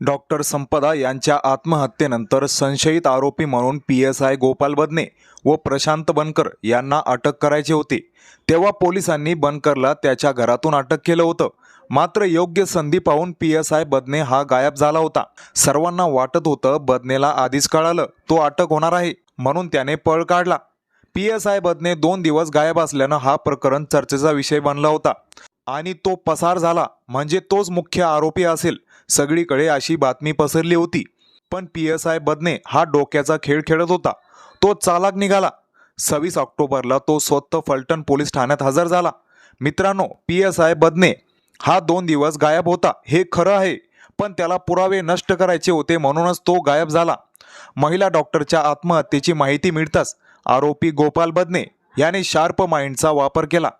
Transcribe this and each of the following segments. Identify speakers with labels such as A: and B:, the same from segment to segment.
A: Doctor संपदा यांच्या आत्महत्येनंतर संशयित आरोपी म्हणून P S I Gopal Badne व प्रशांत बनकर यांना अटक करायचे होते. तेव्हा पोलिसांनी बनकरला त्याच्या घरातून अटक केलं होतं. मात्र योग्य संधी पाहून पी एस आय बदने हा गायब झाला होता. सर्वांना वाटत होतं बदनेला आधीच कळालं तो अटक होणार आहे म्हणून त्याने पळ काढला. पी एस आय बदने दोन दिवस गायब असल्यानं हा प्रकरण चर्चेचा विषय बनला होता. आणि तो पसार झाला. म्हणजे तोच मुख्य आरोपी असेल. सगळीकडे अशी बातमी पसरली होती. पण पी एस आय बदने हा डोक्याचा खेळ खेळत होता. तो चालाक निघाला. सव्वीस ऑक्टोबरला तो स्वतः फलटण पोलीस ठाण्यात हजर झाला. मित्रांनो पी एस आय बदने हा दोन दिवस गायब होता. हे खरं आहे. पण त्याला पुरावे नष्ट करायचे होते म्हणूनच तो गायब झाला. महिला डॉक्टरच्या आत्महत्येची माहिती मिळताच आरोपी गोपाल बदने याने शार्प माइंडचा वापर केला.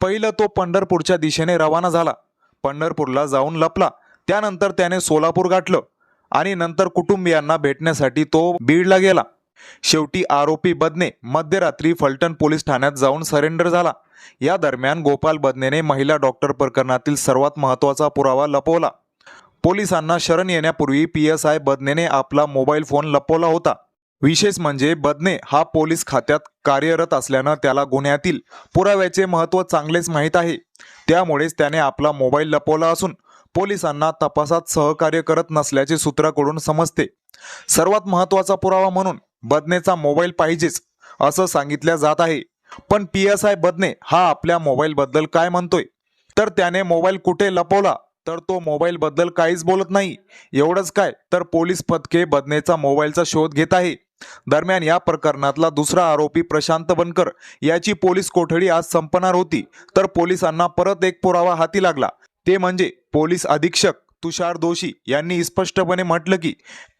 A: पहिलं तो पंढरपूरच्या दिशेने रवाना झाला. पंढरपूरला जाऊन लपला. त्यानंतर त्याने सोलापूर गाठलं आणि नंतर कुटुंबियांना भेटण्यासाठी तो बीडला गेला. शेवटी आरोपी बदने मध्यरात्री फलटण पोलीस ठाण्यात जाऊन सरेंडर झाला. या दरम्यान गोपाल बदनेने महिला डॉक्टर प्रकरणातील सर्वात महत्त्वाचा पुरावा लपवला. पोलिसांना शरण येण्यापूर्वी पी एस आय बदनेने आपला मोबाईल फोन लपवला होता. विशेष म्हणजे बदने हा पोलीस खात्यात कार्यरत असल्यानं त्याला गुन्ह्यातील पुराव्याचे महत्त्व चांगलेच माहीत आहे. त्यामुळेच त्याने आपला मोबाईल लपवला असून पोलिसांना तपासात सहकार्य करत नसल्याचे सूत्राकडून समजते. सर्वात महत्त्वाचा पुरावा म्हणून बदनेचा मोबाईल पाहिजेच असं सांगितल्या जात आहे. पण पी एस आय बदने हा आपल्या मोबाईलबद्दल काय म्हणतोय? तर त्याने मोबाईल कुठे लपवला? तर तो मोबाईल बद्दल काहीच बोलत नाही. एवढंच काय तर पोलीस पथके बदनेचा मोबाईलचा शोध घेत आहे. दरम्यान या प्रकरणातला दुसरा आरोपी प्रशांत बनकर याची पोलीस कोठडी आज संपणार होती तर पोलिसांना परत एक पुरावा हाती लागला. ते म्हणजे पोलीस अधीक्षक तुषार दोषी यांनी स्पष्टपणे म्हटलं की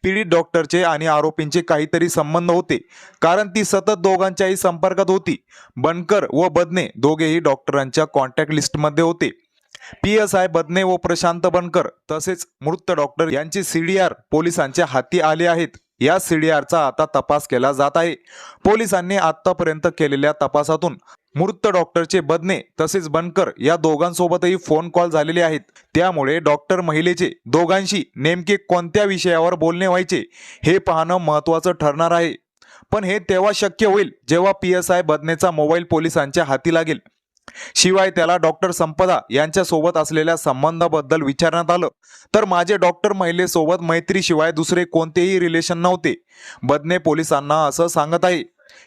A: पीडित डॉक्टरचे आणि आरोपींचे काहीतरी संबंध होते कारण ती सतत दोघांच्याही संपर्कात होती. बनकर व बदने दोघेही डॉक्टरांच्या कॉन्टॅक्ट लिस्टमध्ये होते. पी एस आय बदने व प्रशांत बनकर तसेच मृत डॉक्टर यांचे सीडीआर पोलिसांच्या हाती आले आहेत. या सीडीआरचा आता तपास केला जात आहे. पोलिसांनी आतापर्यंत केलेल्या तपासातून मृत डॉक्टरचे बदने तसेच बनकर या दोघांसोबतही फोन कॉल झालेले आहेत. त्यामुळे डॉक्टर महिलेचे दोघांशी नेमके कोणत्या विषयावर बोलणे व्हायचे हे पाहणं महत्त्वाचं ठरणार आहे. पण हे तेव्हा शक्य होईल जेव्हा पी एस आय बदनेचा मोबाईल पोलिसांच्या हाती लागेल. शिवाय त्याला डॉक्टर संपदा यांच्यासोबत असलेल्या संबंधाबद्दल विचारण्यात आलं. तर माझे डॉक्टर महिलेसोबत मैत्रीशिवाय दुसरे कोणतेही रिलेशन नव्हते. बदने पोलिसांना असं सांगत आहे.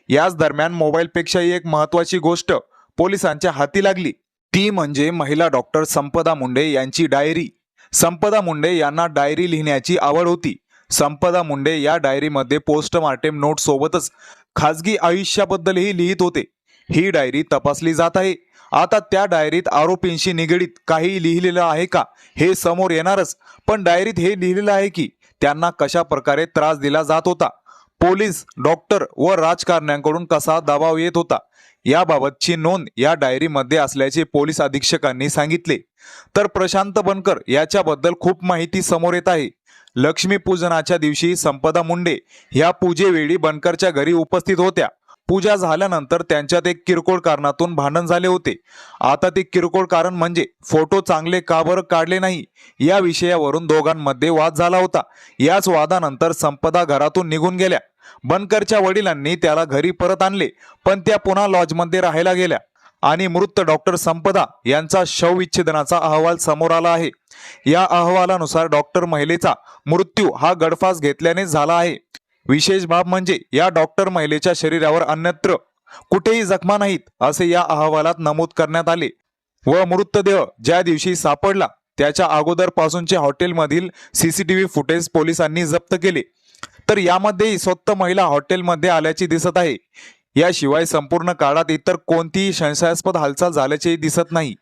A: याच दरम्यान मोबाईलपेक्षाही एक महत्वाची गोष्ट पोलिसांच्या हाती लागली. ती म्हणजे महिला डॉक्टर संपदा मुंडे यांची डायरी. संपदा मुंडे यांना डायरी लिहिण्याची आवड होती. संपदा मुंडे या डायरीमध्ये पोस्टमार्टेम नोट सोबतच खाजगी आयुष्याबद्दलही लिहित होते. ही डायरी तपासली जात आहे. आता त्या डायरीत आरोपींशी निगडीत काही लिहिलेलं आहे का? हे समोर येणारच. पण डायरीत हे लिहिलेलं आहे की त्यांना कशा प्रकारे त्रास दिला जात होता? पोलीस डॉक्टर व राजकारण्यांकडून कसा दबाव येत होता? याबाबतची नोंद या डायरीमध्ये असल्याचे पोलीस अधीक्षकांनी सांगितले. तर प्रशांत बनकर याच्याबद्दल खूप माहिती समोर येत आहे. लक्ष्मीपूजनाच्या दिवशी संपदा मुंडे ह्या पूजेवेळी बनकरच्या घरी उपस्थित होत्या. पूजा झाल्यानंतर त्यांच्यात एक किरकोळ कारणातून भांडण झाले होते. आता ते किरकोळ कारण म्हणजे फोटो चांगले का बरं काढले नाही या विषयावरून दोघांमध्ये वाद झाला होता. याच वादानंतर संपदा घरातून निघून गेल्या. बनकरच्या वडिलांनी त्याला घरी परत आणले पण त्या पुन्हा लॉजमध्ये राहायला गेल्या. आणि मृत डॉक्टर संपदा यांचा शवविच्छेदनाचा अहवाल समोर आला आहे. या अहवालानुसार डॉक्टर महिलेचा मृत्यू हा गडफास घेतल्याने झाला आहे. विशेष बाब म्हणजे या डॉक्टर महिलेच्या शरीरावर अन्यत्र कुठेही जखमा नाहीत असे या अहवालात नमूद करण्यात आले. व मृतदेह ज्या दिवशी सापडला त्याच्या अगोदर हॉटेलमधील सीसीटीव्ही फुटेज पोलिसांनी जप्त केले. तर यामध्येही स्वतः महिला हॉटेलमध्ये आल्याची दिसत आहे. याशिवाय संपूर्ण काळात इतर कोणतीही संशयास्पद हालचाल झाल्याचेही दिसत नाही.